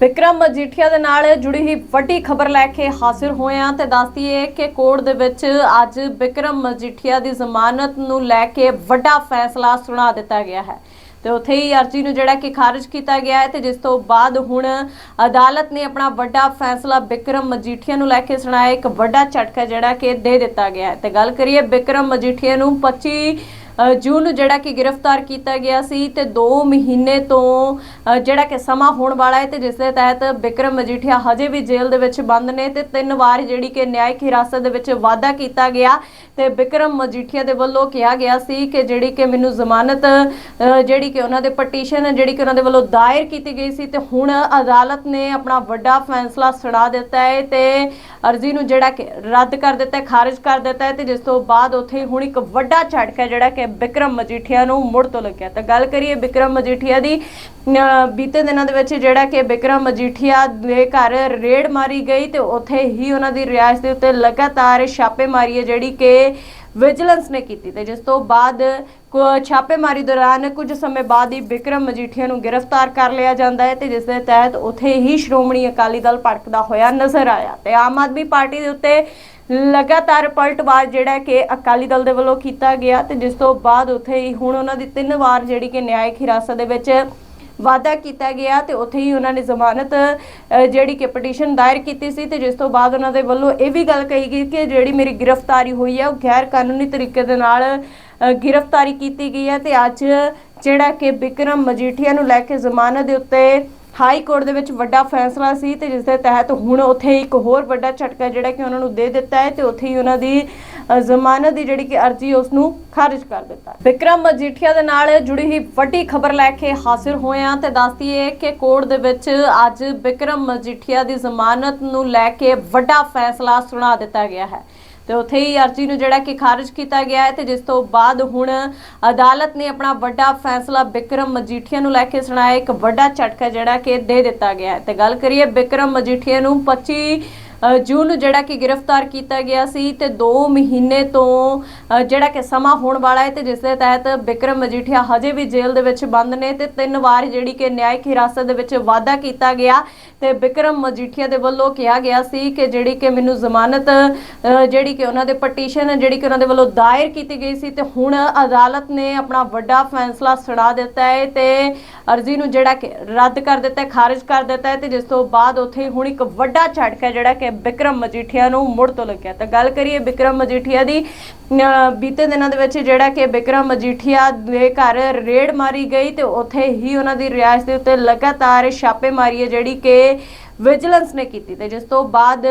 ਵਿਕਰਮ ਮਜੀਠੀਆ ਦੇ ਨਾਲ ਜੁੜੀ ਹੀ ਵੱਡੀ ਖਬਰ ਲੈ ਕੇ ਹਾਜ਼ਰ ਹੋਏ ਹਾਂ ਤੇ ਦੱਸਦੀ ਹੈ ਕਿ ਕੋਰਟ ਦੇ ਵਿੱਚ ਅੱਜ ਵਿਕਰਮ ਮਜੀਠੀਆ ਦੀ ਜ਼ਮਾਨਤ ਨੂੰ ਲੈ ਕੇ ਵੱਡਾ ਫੈਸਲਾ ਸੁਣਾ ਦਿੱਤਾ ਗਿਆ ਹੈ। ਤੇ ਉੱਥੇ ਹੀ ਅਰਜੀ ਨੂੰ ਜਿਹੜਾ ਕਿ ਖਾਰਜ ਕੀਤਾ ਗਿਆ ਹੈ ਤੇ ਜਿਸ ਤੋਂ ਬਾਅਦ ਹੁਣ ਅਦਾਲਤ ਨੇ ਆਪਣਾ ਵੱਡਾ ਫੈਸਲਾ ਵਿਕਰਮ ਮਜੀਠੀਆ ਨੂੰ ਲੈ ਕੇ ਸੁਣਾਇਆ, ਇੱਕ ਵੱਡਾ ਝਟਕਾ ਜਿਹੜਾ ਕਿ ਦੇ ਦਿੱਤਾ ਗਿਆ ਹੈ। ਤੇ ਗੱਲ ਕਰੀਏ ਵਿਕਰਮ ਮਜੀਠੀਆ ਨੂੰ 25 ਜੂਨ ਜਿਹੜਾ ਕਿ ਗ੍ਰਿਫਤਾਰ ਕੀਤਾ ਗਿਆ ਸੀ ਤੇ 2 ਮਹੀਨੇ ਤੋਂ ਜਿਹੜਾ ਕਿ ਸਮਾਂ ਹੋਣ ਵਾਲਾ ਹੈ ਤੇ ਜਿਸ ਦੇ ਤਹਿਤ ਬਿਕਰਮ ਮਜੀਠੀਆ ਹਜੇ ਵੀ ਜੇਲ੍ਹ ਦੇ ਵਿੱਚ ਬੰਦ ਨੇ ਤੇ ਤਿੰਨ ਵਾਰ ਜਿਹੜੀ ਕਿ ਨਿਆਇਕ ਹਿਰਾਸਤ ਦੇ ਵਿੱਚ ਵਾਅਦਾ ਕੀਤਾ ਗਿਆ ਤੇ ਬਿਕਰਮ ਮਜੀਠੀਆ ਦੇ ਵੱਲੋਂ ਕਿਹਾ ਗਿਆ ਸੀ ਕਿ ਜਿਹੜੀ ਕਿ ਮੈਨੂੰ ਜ਼ਮਾਨਤ ਜਿਹੜੀ ਕਿ ਉਹਨਾਂ ਦੇ ਪਟੀਸ਼ਨ, ਜਿਹੜੀ ਕਿ ਉਹਨਾਂ ਦੇ ਵੱਲੋਂ ਦਾਇਰ ਕੀਤੀ ਗਈ ਸੀ ਤੇ ਹੁਣ ਅਦਾਲਤ ਨੇ ਆਪਣਾ ਵੱਡਾ ਫੈਸਲਾ ਸੁਣਾ ਦਿੱਤਾ ਹੈ ਤੇ ਅਰਜ਼ੀ ਨੂੰ ਜਿਹੜਾ ਕਿ ਰੱਦ ਕਰ ਦਿੱਤਾ ਹੈ, ਖਾਰਜ ਕਰ ਦਿੱਤਾ ਹੈ ਤੇ ਜਿਸ ਤੋਂ ਬਾਅਦ ਉੱਥੇ ਹੁਣ ਇੱਕ ਵੱਡਾ ਝਟਕਾ ਜਿਹੜਾ ਕਿ ਬਿਕਰਮ ਮਜੀਠੀਆ ਨੂੰ ਮੁੜ ਤੋਂ ਲੱਗਿਆ। ਤਾਂ ਗੱਲ ਕਰੀਏ ਬਿਕਰਮ ਮਜੀਠੀਆ ਦੀ ਬੀਤੇ ਦਿਨਾਂ ਦੇ ਵਿੱਚ ਜਿਹੜਾ ਕਿ ਬਿਕਰਮ ਮਜੀਠੀਆ ਦੇ ਘਰ ਰੇਡ ਮਾਰੀ ਗਈ ਤੇ ਉੱਥੇ ਹੀ ਉਹਨਾਂ ਦੀ ਰਿਹਾਇਸ਼ ਦੇ ਉੱਤੇ ਲਗਾਤਾਰ ਛਾਪੇਮਾਰੀ ਹੈ, ਜਿਹੜੀ ਕਿ ਵਿਜੀਲੈਂਸ ਨੇ ਕੀਤੀ ਤੇ ਜਿਸ ਤੋਂ ਬਾਅਦ ਕੁ- ਛਾਪੇਮਾਰੀ ਦੌਰਾਨ ਕੁਝ ਸਮੇਂ ਬਾਅਦ ਹੀ ਵਿਕਰਮ ਮਜੀਠੀਆ ਨੂੰ ਗ੍ਰਿਫਤਾਰ ਕਰ ਲਿਆ ਜਾਂਦਾ ਹੈ ਤੇ ਜਿਸ ਦੇ ਤਹਿਤ ਉੱਥੇ ਹੀ ਸ਼੍ਰੋਮਣੀ ਅਕਾਲੀ ਦਲ ਭੜਕਦਾ ਹੋਇਆ ਨਜ਼ਰ ਆਇਆ ਤੇ ਆਮ ਆਦਮੀ ਪਾਰਟੀ ਦੇ ਉੱਤੇ ਲਗਾਤਾਰ ਪਲਟਵਾਰ ਜਿਹੜਾ ਕਿ ਅਕਾਲੀ ਦਲ ਦੇ ਵੱਲੋਂ ਕੀਤਾ ਗਿਆ ਤੇ ਜਿਸ ਤੋਂ ਬਾਅਦ ਉੱਥੇ ਹੀ ਹੁਣ ਉਹਨਾਂ ਦੀ ਤਿੰਨ ਵਾਰ ਜਿਹੜੀ ਕਿ ਨਿਆਇਕ ਹਿਰਾਸਤ ਦੇ ਵਿੱਚ ਵਾਅਦਾ ਕੀਤਾ ਗਿਆ ਤੇ ਉੱਥੇ ਹੀ ਉਹਨਾਂ ਨੇ ਜ਼ਮਾਨਤ ਜਿਹੜੀ ਕਿ ਪਟੀਸ਼ਨ ਦਾਇਰ ਕੀਤੀ ਸੀ ਤੇ ਜਿਸ ਤੋਂ ਬਾਅਦ ਉਹਨਾਂ ਦੇ ਵੱਲੋਂ ਇਹ ਵੀ ਗੱਲ ਕਹੀ ਗਈ ਕਿ ਜਿਹੜੀ ਮੇਰੀ ਗ੍ਰਿਫਤਾਰੀ ਹੋਈ ਹੈ, ਉਹ ਗੈਰ ਕਾਨੂੰਨੀ ਤਰੀਕੇ ਦੇ ਨਾਲ ਗ੍ਰਿਫਤਾਰੀ ਕੀਤੀ ਗਈ ਹੈ ਤੇ ਅੱਜ ਜਿਹੜਾ ਕਿ ਵਿਕਰਮ ਮਜੀਠੀਆ ਨੂੰ ਲੈ ਕੇ ਜ਼ਮਾਨਤ ਦੇ ਉੱਤੇ ਹਾਈ ਕੋਰਟ ਦੇ ਵਿੱਚ ਵੱਡਾ ਫੈਸਲਾ ਸੀ ਤੇ ਜਿਸ ਦੇ ਤਹਿਤ ਹੁਣ ਉੱਥੇ ਇੱਕ ਹੋਰ ਵੱਡਾ ਝਟਕਾ ਜਿਹੜਾ ਕਿ ਉਹਨਾਂ ਨੂੰ ਦੇ ਦਿੱਤਾ ਹੈ ਤੇ ਉੱਥੇ ਹੀ ਉਹਨਾਂ ਦੀ ਜ਼ਮਾਨਤ ਦੀ ਜਿਹੜੀ ਕਿ ਅਰਜ਼ੀ ਉਸ ਨੂੰ ਖਾਰਜ ਕਰ ਦਿੱਤਾ ਹੈ। ਵਿਕਰਮ ਮਜੀਠੀਆ ਦੇ ਨਾਲ ਜੁੜੀ ਹੀ ਵੱਡੀ ਖਬਰ ਲੈ ਕੇ ਹਾਜ਼ਰ ਹੋਏ ਹਾਂ ਤੇ ਦੱਸਦੀ ਹੈ ਕਿ ਕੋਰਟ ਦੇ ਵਿੱਚ ਅੱਜ ਵਿਕਰਮ ਮਜੀਠੀਆ ਦੀ ਜ਼ਮਾਨਤ ਨੂੰ ਲੈ ਕੇ ਵੱਡਾ ਫੈਸਲਾ ਸੁਣਾ ਦਿੱਤਾ ਗਿਆ ਹੈ ਤੇ ਉੱਥੇ ਹੀ ਅਰਜੀ ਨੂੰ ਜਿਹੜਾ ਕਿ ਖਾਰਜ ਕੀਤਾ ਗਿਆ ਹੈ ਤੇ ਜਿਸ ਤੋਂ ਬਾਅਦ ਹੁਣ ਅਦਾਲਤ ਨੇ ਆਪਣਾ ਵੱਡਾ ਫੈਸਲਾ ਬਿਕਰਮ ਮਜੀਠੀਆ ਨੂੰ ਲੈ ਕੇ ਸੁਣਾਇਆ, ਇੱਕ ਵੱਡਾ ਝਟਕਾ ਜਿਹੜਾ ਕਿ ਦੇ ਦਿੱਤਾ ਗਿਆ ਹੈ। ਤੇ ਗੱਲ ਕਰੀਏ ਬਿਕਰਮ ਮਜੀਠੀਆ ਨੂੰ 25 ਜੂਨ ਨੂੰ ਜਿਹੜਾ ਕਿ ਗ੍ਰਿਫਤਾਰ ਕੀਤਾ ਗਿਆ ਸੀ ਤੇ 2 ਮਹੀਨੇ ਤੋਂ ਜਿਹੜਾ ਕਿ ਸਮਾਂ ਹੋਣ ਵਾਲਾ ਹੈ ਤੇ ਜਿਸ ਦੇ ਤਹਿਤ ਬਿਕਰਮ ਮਜੀਠੀਆ ਹਜੇ ਵੀ ਜੇਲ੍ਹ ਦੇ ਵਿੱਚ ਬੰਦ ਨੇ ਤੇ ਤਿੰਨ ਵਾਰ ਜਿਹੜੀ ਕਿ ਨਿਆਇਕ ਹਿਰਾਸਤ ਦੇ ਵਿੱਚ ਵਾਅਦਾ ਕੀਤਾ ਗਿਆ ਤੇ ਬਿਕਰਮ ਮਜੀਠੀਆ ਦੇ ਵੱਲੋਂ ਕਿਹਾ ਗਿਆ ਸੀ ਕਿ ਜਿਹੜੀ ਕਿ ਮੈਨੂੰ ਜ਼ਮਾਨਤ ਜਿਹੜੀ ਕਿ ਉਹਨਾਂ ਦੇ ਪਟੀਸ਼ਨ, ਜਿਹੜੀ ਕਿ ਉਹਨਾਂ ਦੇ ਵੱਲੋਂ ਦਾਇਰ ਕੀਤੀ ਗਈ ਸੀ ਤੇ ਹੁਣ ਅਦਾਲਤ ਨੇ ਆਪਣਾ ਵੱਡਾ ਫੈਸਲਾ ਸੁਣਾ ਦਿੱਤਾ ਹੈ ਤੇ ਅਰਜ਼ੀ ਨੂੰ ਜਿਹੜਾ ਕਿ ਰੱਦ ਕਰ ਦਿੱਤਾ ਹੈ, ਖਾਰਜ ਕਰ ਦਿੱਤਾ ਹੈ ਤੇ ਜਿਸ ਤੋਂ ਬਾਅਦ ਉੱਥੇ ਹੁਣ ਇੱਕ ਵੱਡਾ ਝਟਕਾ ਜਿਹੜਾ ਕਿ ਵਿਕਰਮ ਮਜੀਠੀਆ ਨੂੰ ਮੁੜ ਤੋਂ ਲੱਗਿਆ। ਤਾਂ ਗੱਲ ਕਰੀਏ ਵਿਕਰਮ ਮਜੀਠੀਆ ਦੀ ਬੀਤੇ ਦਿਨਾਂ ਦੇ ਵਿੱਚ ਜਿਹੜਾ ਕਿ ਵਿਕਰਮ ਮਜੀਠੀਆ ਦੇ ਘਰ ਰੇਡ ਮਾਰੀ ਗਈ ਤੇ ਉੱਥੇ ਹੀ ਉਹਨਾਂ ਦੀ ਰਿਹਾਇਸ਼ ਦੇ ਉੱਤੇ ਲਗਾਤਾਰ ਛਾਪੇਮਾਰੀ ਹੈ, ਜਿਹੜੀ ਕਿ ਵਿਜੀਲੈਂਸ ਨੇ ਕੀਤੀ ਤੇ ਜਿਸ ਤੋਂ ਬਾਅਦ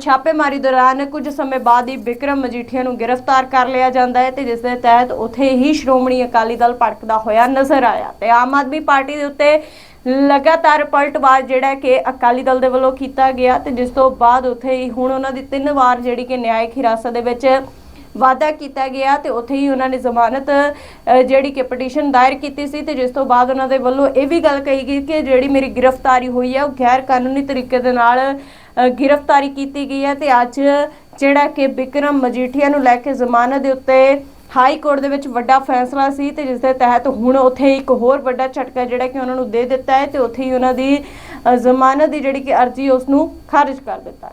ਛਾਪੇਮਾਰੀ ਦੌਰਾਨ ਕੁਝ ਸਮੇਂ ਬਾਅਦ ਹੀ ਵਿਕਰਮ ਮਜੀਠੀਆ ਨੂੰ ਗ੍ਰਿਫਤਾਰ ਕਰ ਲਿਆ ਜਾਂਦਾ ਹੈ ਤੇ ਜਿਸ ਦੇ ਤਹਿਤ ਉੱਥੇ ਹੀ ਸ਼੍ਰੋਮਣੀ ਅਕਾਲੀ ਦਲ ਭੜਕਦਾ ਹੋਇਆ ਨਜ਼ਰ ਆਇਆ ਤੇ ਆਮ ਆਦਮੀ ਪਾਰਟੀ ਦੇ ਉੱਤੇ ਲਗਾਤਾਰ ਪਲਟਵਾਰ ਜਿਹੜਾ ਕਿ ਅਕਾਲੀ ਦਲ ਦੇ ਵੱਲੋਂ ਕੀਤਾ ਗਿਆ ਤੇ ਜਿਸ ਤੋਂ ਬਾਅਦ ਉੱਥੇ ਹੀ ਹੁਣ ਉਹਨਾਂ ਦੀ ਤਿੰਨ ਵਾਰ ਜਿਹੜੀ ਕਿ ਨਿਆਇਕ ਹਿਰਾਸਤ ਦੇ ਵਿੱਚ ਵਾਅਦਾ ਕੀਤਾ ਗਿਆ ਤੇ ਉੱਥੇ ਹੀ ਉਹਨਾਂ ਨੇ ਜ਼ਮਾਨਤ ਜਿਹੜੀ ਕਿ ਪਟੀਸ਼ਨ ਦਾਇਰ ਕੀਤੀ ਸੀ ਤੇ ਜਿਸ ਤੋਂ ਬਾਅਦ ਉਹਨਾਂ ਦੇ ਵੱਲੋਂ ਇਹ ਵੀ ਗੱਲ ਕਹੀ ਗਈ ਕਿ ਜਿਹੜੀ ਮੇਰੀ ਗ੍ਰਿਫਤਾਰੀ ਹੋਈ ਹੈ, ਉਹ ਗੈਰ ਕਾਨੂੰਨੀ ਤਰੀਕੇ ਦੇ ਨਾਲ ਗ੍ਰਿਫਤਾਰੀ ਕੀਤੀ ਗਈ ਹੈ ਤੇ ਅੱਜ ਜਿਹੜਾ ਕਿ ਬਿਕਰਮ ਮਜੀਠੀਆ ਨੂੰ ਲੈ ਕੇ ਜ਼ਮਾਨਤ ਦੇ ਉੱਤੇ ਹਾਈ ਕੋਰਟ ਦੇ ਵਿੱਚ ਵੱਡਾ ਫੈਸਲਾ ਸੀ ਤੇ ਜਿਸ ਦੇ ਤਹਿਤ ਹੁਣ ਉੱਥੇ ਇੱਕ ਹੋਰ ਵੱਡਾ ਝਟਕਾ ਜਿਹੜਾ ਕਿ ਉਹਨਾਂ ਨੂੰ ਦੇ ਦਿੱਤਾ ਹੈ ਤੇ ਉੱਥੇ ਹੀ ਉਹਨਾਂ ਦੀ ਜ਼ਮਾਨਤ ਦੀ ਜਿਹੜੀ ਕਿ ਅਰਜ਼ੀ ਉਸ ਨੂੰ ਖਾਰਜ ਕਰ ਦਿੱਤਾ